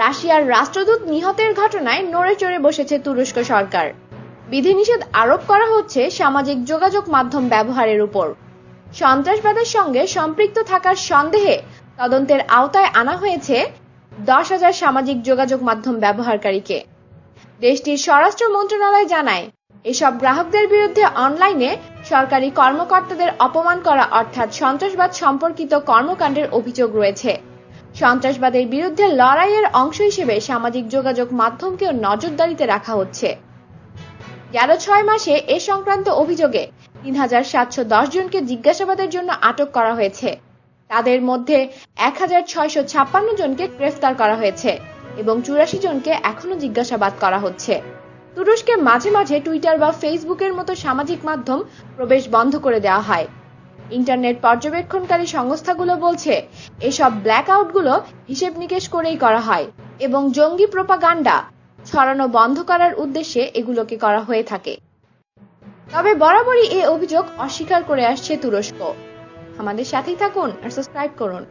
রাশিয়ার রাষ্ট্রদূত নিহতের ঘটনায় নড়ে চড়ে বসেছে তুরস্ক সরকার। বিধিনিষেধ আরোপ করা হচ্ছে সামাজিক যোগাযোগ মাধ্যম ব্যবহারের উপর। সন্ত্রাসবাদের সঙ্গে সম্পৃক্ত থাকার সন্দেহে তদন্তের আওতায় আনা হয়েছে দশ হাজার সামাজিক যোগাযোগ মাধ্যম ব্যবহারকারীকে। দেশটির স্বরাষ্ট্র মন্ত্রণালয় জানায়, এসব গ্রাহকদের বিরুদ্ধে অনলাইনে সরকারি কর্মকর্তাদের অপমান করা অর্থাৎ সন্ত্রাসবাদ সম্পর্কিত কর্মকাণ্ডের অভিযোগ রয়েছে। সন্ত্রাসবাদের বিরুদ্ধে লড়াইয়ের অংশ হিসেবে সামাজিক যোগাযোগ মাধ্যমকেও নজরদারিতে রাখা হচ্ছে। গেল ছয় মাসে এ সংক্রান্ত অভিযোগে তিন হাজার সাতশো দশ জনকে জিজ্ঞাসাবাদের জন্য আটক করা হয়েছে। তাদের মধ্যে এক হাজার ছয়শো ছাপ্পান্ন জনকে গ্রেফতার করা হয়েছে এবং চুরাশি জনকে এখনও জিজ্ঞাসাবাদ করা হচ্ছে। তুরস্কে মাঝে মাঝে টুইটার বা ফেসবুকের মতো সামাজিক মাধ্যম প্রবেশ বন্ধ করে দেওয়া হয়। ইন্টারনেট পর্যবেক্ষণকারী সংস্থাগুলো বলছে, এসব ব্ল্যাক আউটগুলো হিসেব নিকেশ করেই করা হয় এবং জঙ্গি প্রোপাগান্ডা ছড়ানো বন্ধ করার উদ্দেশ্যে এগুলোকে করা হয়ে থাকে। তবে বরাবরই এ অভিযোগ অস্বীকার করে আসছে তুরস্ক। আমাদের সাথেই থাকুন আর সাবস্ক্রাইব করুন।